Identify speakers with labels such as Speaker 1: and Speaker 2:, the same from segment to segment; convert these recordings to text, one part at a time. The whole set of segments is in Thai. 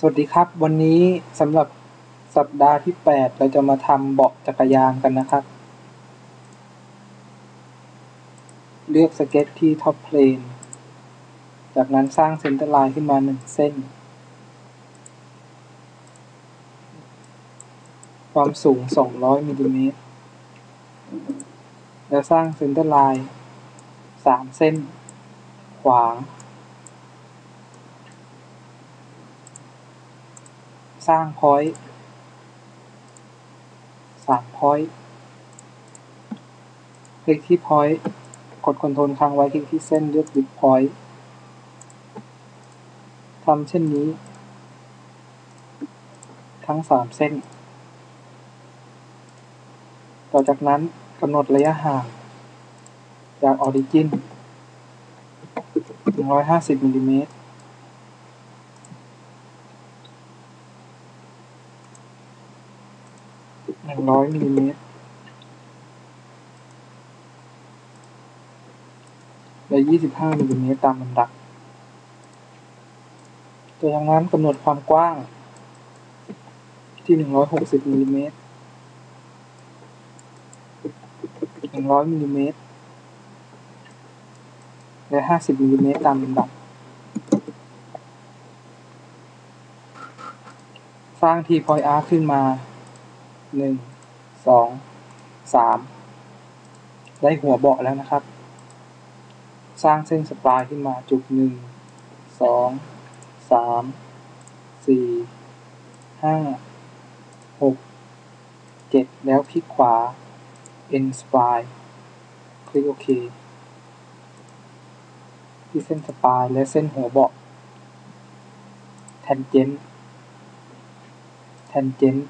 Speaker 1: สวัสดีครับ วันนี้สำหรับสัปดาห์ที่ 8 เราจะมาทำเบาะจักรยานกันนะครับ เลือกสเก็ตที่ท็อปเพลนจากนั้นสร้างเซนเตอร์ไลน์ขึ้นมา1เส้น ความสูง 200มิลลิเมตรแล้วสร้างเซนเตอร์ไลน์3เส้น ขวาง สร้างพอยต์สามพอยต์คลิกที่พอยต์กดคอนโทรลค้างไว้คลิกที่เส้นเลือกบิดพอยต์ทำเช่นนี้ ทั้งสามเส้น ต่อจากนั้นกำหนดระยะห่าง จากออริจิน150มิลลิเมตรหนึ่ งร้อยมิลลิเมตรและยี่สิบห้ามิลลิเมตรตามลำดับตัวอย่างนั้นกำหนดความกว้าง ที่หนึ่งร้อยหกสิบมิลลิเมตรหนึ่งร้อยมิลลิเมตรและห้าสิบมิลลิเมตรตามลำดับ สร้างทีพอยอาร์ขึ้นมา หนึ่งสองสามได้หัวเบาะแล้วนะครับ สร้างเส้นสปายขึ้นมาจุดหนึ่งสองสามสี่ห้าหกเจ็ดแล้วคลิกขวา end spline คลิกโอเค ที่เส้นสปายและเส้นหัวเบาะ tangent tangent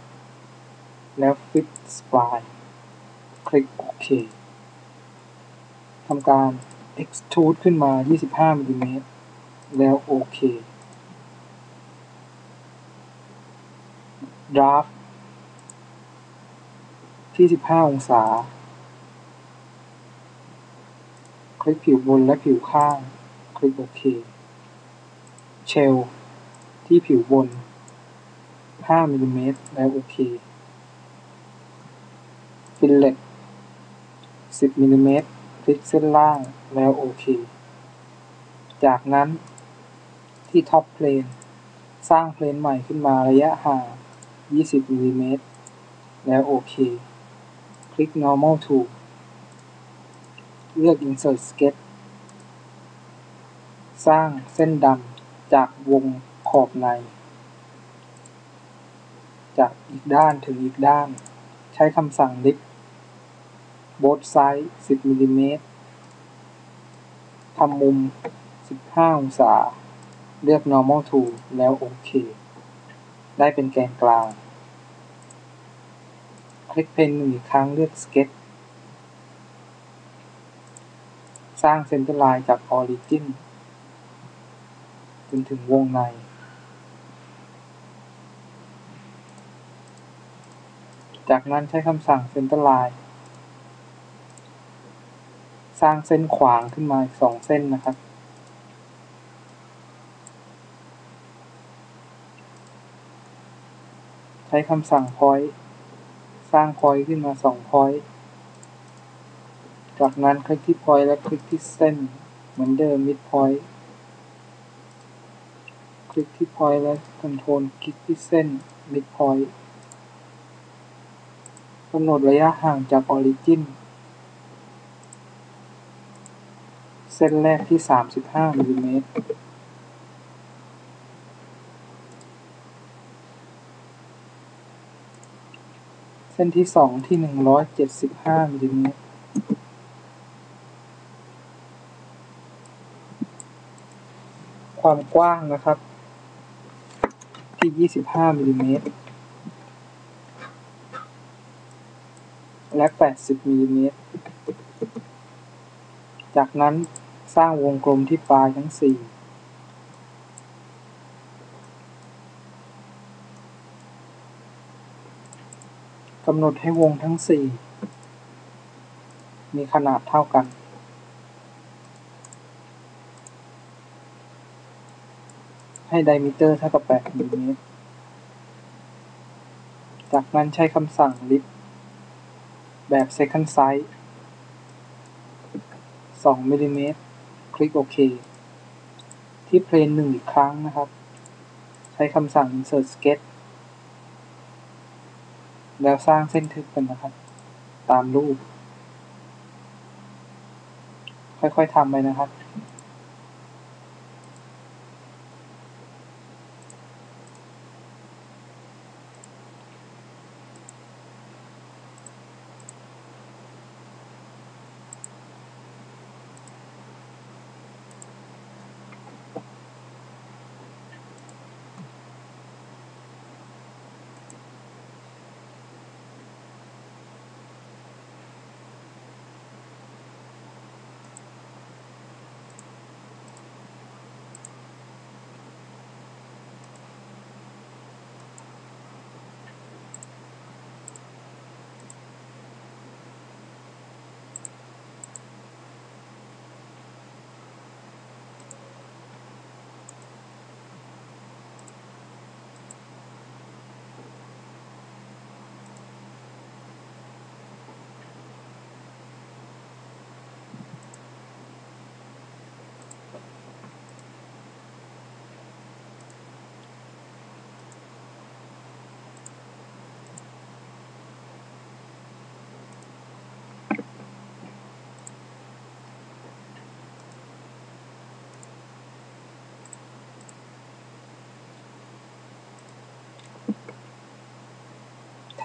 Speaker 1: แล้ว fit spline คลิกโอเคทำการ extrude ขึ้นมา 25มิลลิเมตร แล้วโอเค draft ที่ 15 องศา คลิกผิวบนและผิวข้าง คลิกโอเค shell ที่ผิวบน 5มิลลิเมตร แล้วโอเค fillet 10มิลลิเมตรคลิกเส้นล่างแล้วโอเค จากนั้นที่ท็อปเพลนสร้างเพลนใหม่ขึ้นมาระยะห่าง 20มิลลิเมตรแล้วโอเค คลิก normal to เลือก insert sketch สร้างเส้นดำจากวงขอบใน จากอีกด้านถึงอีกด้าน ใช้คำสั่ง lift both side 10มิลลิเมตรทำมุม 15 องศา เลือก normal to แล้วโอเค ได้เป็นแกนกลาง คลิกเพนหนึ่งอีกครั้งเลือก sketch สร้างเซนเตอร์ไลน์จาก origin จนถึงวงใน จากนั้นใช้คำสั่ง center line สร้างเส้นขวางขึ้นมาสองเส้นนะครับ ใช้คำสั่ง point สร้าง point ขึ้นมาสอง point จากนั้นคลิกที่ point และคลิกที่เส้น เหมือนเดิม mid point คลิกที่ point และ control คลิกที่เส้น mid point ำหนดระยะห่างจาก origin เส้นแรกที่ 35มิลลิเมตร เส้นที่สองที่ 175มิลลิเมตร ความกว้างนะครับ ที่ 25มิลลิเมตร และ80มิลลิเมตร จากนั้นสร้างวงกลมที่ปลายทั้งสี่กำหนดให้วงทั้งสี่มีขนาดเท่ากัน ให้ไดมิเตอร์เท่ากับ8มิลลิเมตร จากนั้นใช้คำสั่ง lift แบบ second size 2มิลลิเมตร คลิกโอเค ที่เพลนหนึ่งอีกครั้งนะครับ ใช้คำสั่ง insert sketch แล้วสร้างเส้นทึบกันนะครับ ตามรูป ค่อยๆทำไปนะครับ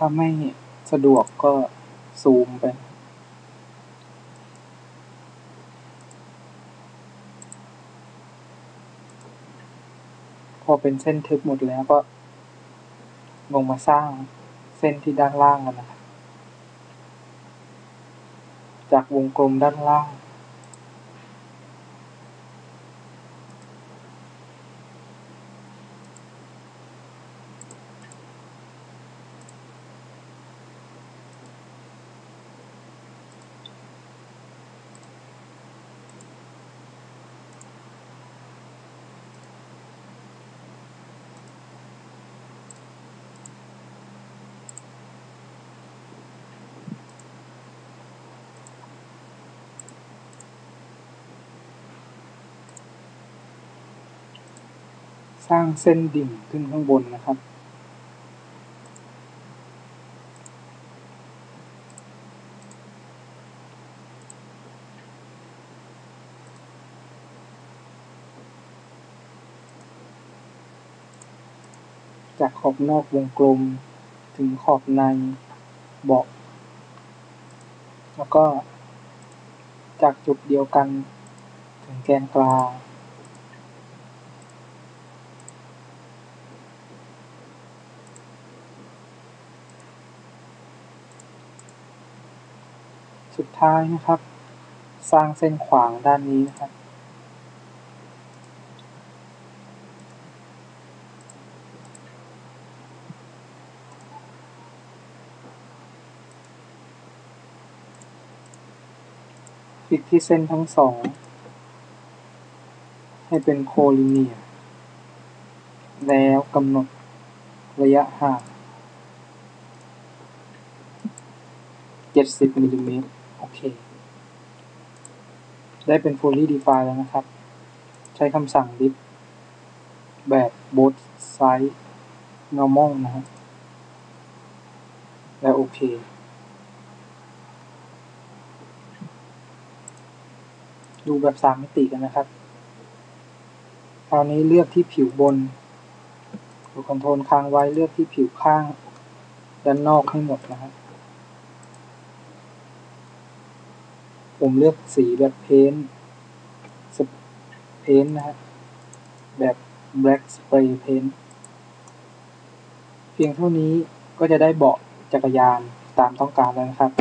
Speaker 1: ถ้าไม่สะดวกก็ซูมไปพอเป็นเส้นทึบหมดแล้วก็ลงมาสร้างเส้นที่ด้านล่างกันนะจับจากวงกลมด้านล่าง ร้างเส้นดิ่งขึ้นข้างบนนะครับ จากขอบนอกวงกลมถึงขอบในเบาะแล้วก็จากจุดเดียวกันถึงแกนกลาง สุดท้ายนะครับ สร้างเส้นขวางด้านนี้นะครับคลิกที่เส้นทั้งสอง ให้เป็นโคลิเนีย แล้วกำหนดระยะห่าง70มิลลิเมตร เค ได้เป็น fully defined แล้วนะครับ ใช้คำสั่ง lift แบบ both size normal นะครับแล้วโอเค ดูแบบสามมิติกันนะครับ คราวนี้เลือกที่ผิวบนกดคอนโทรลค้างไว้เลือกที่ผิวข้าง ด้านนอกให้หมดนะครับ ผมเลือกสีแบบเพ้นท์เพ้นท์นะฮะแบบ black spray paint เพียงเท่านี้ก็จะได้เบาะจักรยานตามต้องการแล้วนะครับ